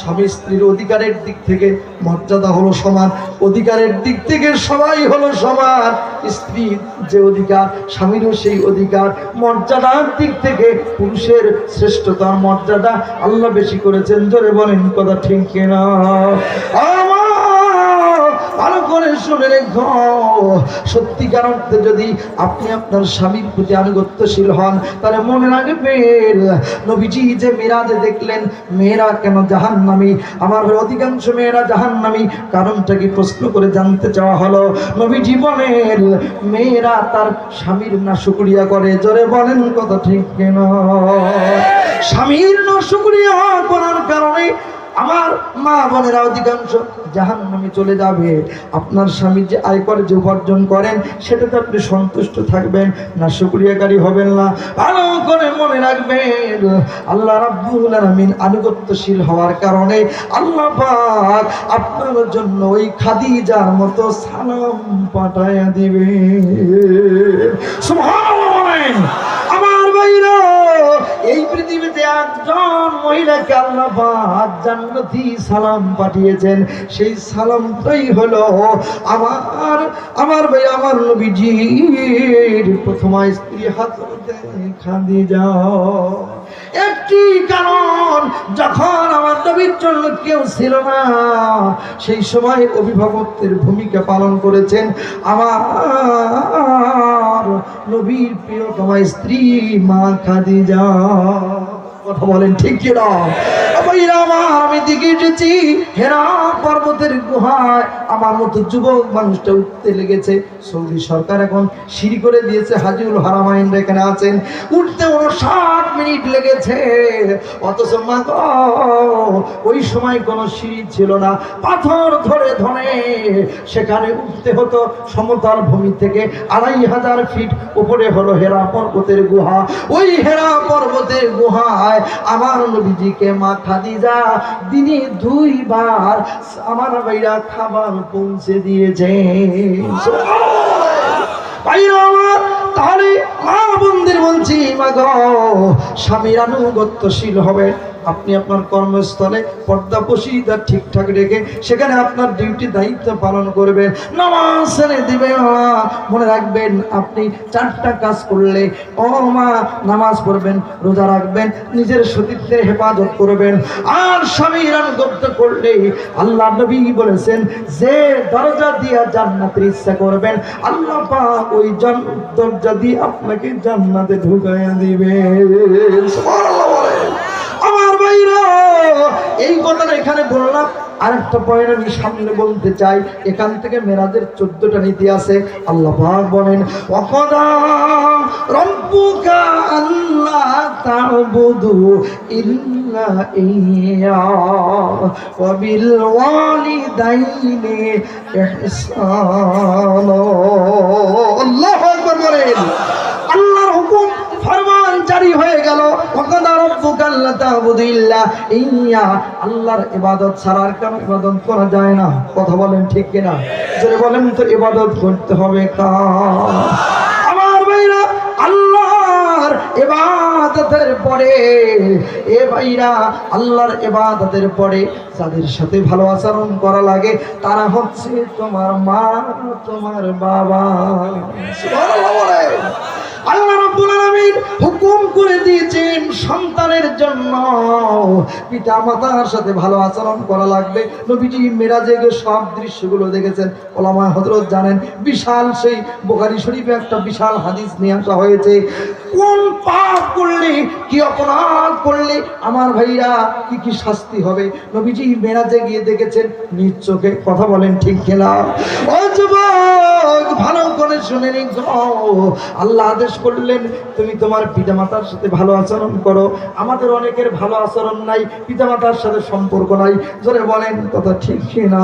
স্বামী স্ত্রীর অধিকারের দিক থেকে মর্যাদা হলো সমান। অধিকারের দিক থেকে সবাই হলো সমান। স্ত্রীর যে অধিকার, স্বামীরও সেই অধিকার। মর্যাদার দিক থেকে পুরুষের শ্রেষ্ঠতার মর্যাদা আল্লাহ বেশি করেছেন। জোরে বলেন কথা ঠিক কিনা? করে শুনে সত্যিকার অর্থে যদি আপনি আপনার স্বামীর প্রতি আনুগত্যশীল হন, তাহলে মনে রাখবেন নবীজি যে মেয়েরাজে দেখলেন, মেয়েরা কেন জাহান নামি আমার অধিকাংশ মেয়েরা জাহান নামি কারণটা কি প্রশ্ন করে জানতে চাওয়া হলো? নবীজি বলেন, মেয়েরা তার স্বামীর না শুক্রিয়া করে। জোরে বলেন কথা ঠিক কেন? স্বামীর না শুক্রিয়া করার কারণে আমার মা বোনেরা অধিকাংশ জাহান নামে চলে যাবে। আপনার স্বামী যে আয় করে যে উপার্জন করেন, সেটাতে আপনি সন্তুষ্ট থাকবেন, না শুক্রিয়াকারী হবেন না। ভালো করে মনে রাখবেন, আল্লাহ রাব্বুল আলামিন আনুগত্যশীল হওয়ার কারণে আল্লাহ পাক আপনার জন্য ওই খাদিজার মতো সালাম পাঠায়া দিবে সুবহানাল্লাহ এই পৃথিবীতে একজন মহিলাকে আল্লাহ জান্নাতি সালাম পাঠিয়েছেন। সেই সালামটাই হলো আমার আমার ভাই, আমার নবীজির। প্রথম স্ত্রী হাজরতে খাদিজা একটি কারণ, যখন আমার নবীর জন্য কেউ ছিল না, সেই সময় অভিভাবকদের ভূমিকা পালন করেছেন আমার নবীর প্রিয় প্রিয়তমা স্ত্রী মা খাদিজা। কথা বলেন ঠিক কিনা? আমি দিকে হেরা পর্বতের গুহায়। আমার মতো যুবক মানুষটা উঠতে লেগেছে। সৌদি সরকার এখন সিঁড়ি করে দিয়েছে, হাজিউল হারামাইন এখানে আছেন। উঠতে ষাট মিনিট লেগেছে। অথচ মা ওই সময় কোনো সিঁড়ি ছিল না। পাথর ধরে ধরে সেখানে উঠতে হতো। সমতল ভূমি থেকে আড়াই হাজার ফিট উপরে হলো হেরা পর্বতের গুহা। ওই হেরা পর্বতের গুহায় আমার নবীজিকে মা খাদিজা দিনে দুইবার আমার ভাইরা খাবার পৌঁছে দিয়েছে। তাহলে মা বন্ধুর বলছি মা গো স্বামীর আনুগত্যশীল হবে। আপনি আপনার কর্মস্থলে পর্দা পশিদা ঠিকঠাক রেখে। সেখানে আপনার ডিউটি দায়িত্ব পালন করবেন নামাজ দিবেন মনে রাখবেন, আপনি চারটা কাজ করলে, ও মা, নামাজ পড়বেন, রোজা রাখবেন, নিজের সতীত্বের হেফাজত করবেন। আর স্বামীর আনুগত্য করলে আল্লাহ নবী বলেছেন, যে দরজা দিয়া জান্নাতের ইচ্ছা করবেন, আল্লাহ পাক ওই দরজা দিয়ে আপনাকে জান্নাতে ঢুকাইয়া দিবে। আমার ভাইরা, এই কথাটা এখানে বললাম। আরেকটা পয়েন্ট আমি সামনে বলতে চাই। এখান থেকে মেরাজের চোদ্দটা নীতি আছে। আল্লাহ বলেন আল্লাহ ইল্লা ইয়া ওয়া বিল ওয়ালিদাইনি বলেন আল্লাহর হুকুম ফরমান জারি হয়ে গেল ওয়াকাদা আল্লাহর ইবাদত ছাড়া আর ইবাদত করা যায় না। কথা বলেন ঠিক বলেন তো, ইবাদত করতে হবে আমার আল্লাহর পরে, এ ভাইরা, আল্লাহর ইবাদতের পরে যাদের সাথে ভালো আচরণ করা লাগে, তারা হচ্ছে তোমার মা, তোমার বাবা। আল্লাহ আলামিন হুকুম করে দিয়েছেন সন্তানের জন্য। পিতা মাতার সাথে ভালো আচরণ করা লাগবে। নবীজি মেরাজে গিয়ে সব দৃশ্যগুলো দেখেছেন। ওলামা হযরত জানেন, বিশাল সেই বুখারী শরীফে একটা বিশাল হাদিস নিয়ে আসা হয়েছে। কোন পাপ করলে, কি অপরাধ করলে আমার ভাইরা, কি কি শাস্তি হবে? নবীজি মেরাজে গিয়ে দেখেছেন, নিজ চোখে কথা বলেন ঠিক ও ভালো করে শুনে নি গো। আল্লাহ আদেশ করলেন, তুমি তোমার পিতামাতার সাথে ভালো আচরণ করো। আমাদের অনেকের ভালো আচরণ নাই, পিতামাতার সাথে সম্পর্ক নাই। জোরে বলেন, কথা ঠিক না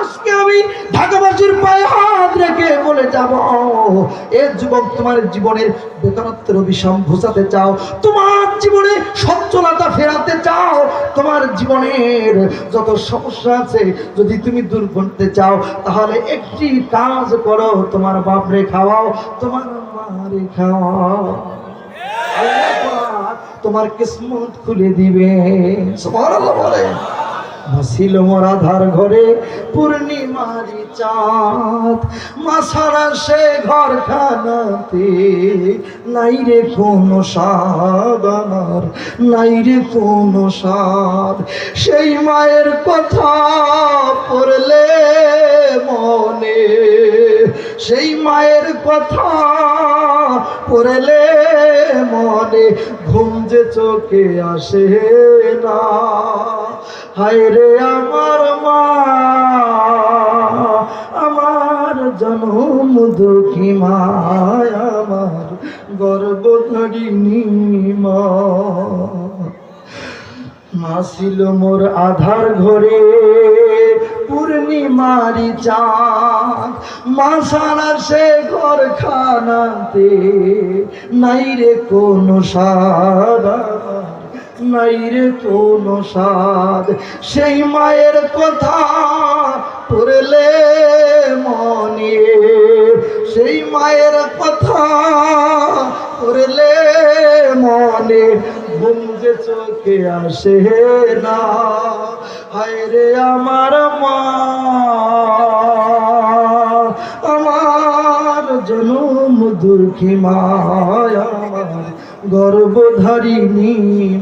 আজকে আমি যুবক তোমার জীবনের বেকারত্বের চাও, তোমার জীবনে সচ্ছলতা ফেরাতে চাও, তোমার জীবনের যত সমস্যা আছে যদি তুমি দূর করতে চাও, তাহলে একটি কাজ করো, তোমার বাপরে খাওয়াও, তোমার মারে খাওয়াও তোমার কিসমত খুলে দিবে। সুবহানাল্লাহ বলেন। ভাসিল মোরা ধার ঘরে পূর্ণিমারি চাঁদ। মাসারা সে ঘর খানাতে নাই রে কোনো স্বাদ আমার। নাই রে কোনো স্বাদ। সেই মায়ের কথা কথা পড়লে মনে ঘুম যে চোখে আসে না। হায় রে আমার মা, আমার জন্ম দুঃখী মায় আমার গর্বধারিণী মা। মাসিল মোর আধার ঘরে পূর্ণিমারি চাঁদ। মাসারা সে ঘর খানাতে নাই রে কোনো আমার, নাই রে কোনো স্বাদ। সেই মায়ের কথা পড়লে মনে সেই মায়ের কথা পড়লে মনে। ঘুম যে চোখে আসে না। হায় রে আমার মা, আমার জনম দুর্খী মায় আমার গর্ভধারিণী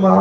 মা।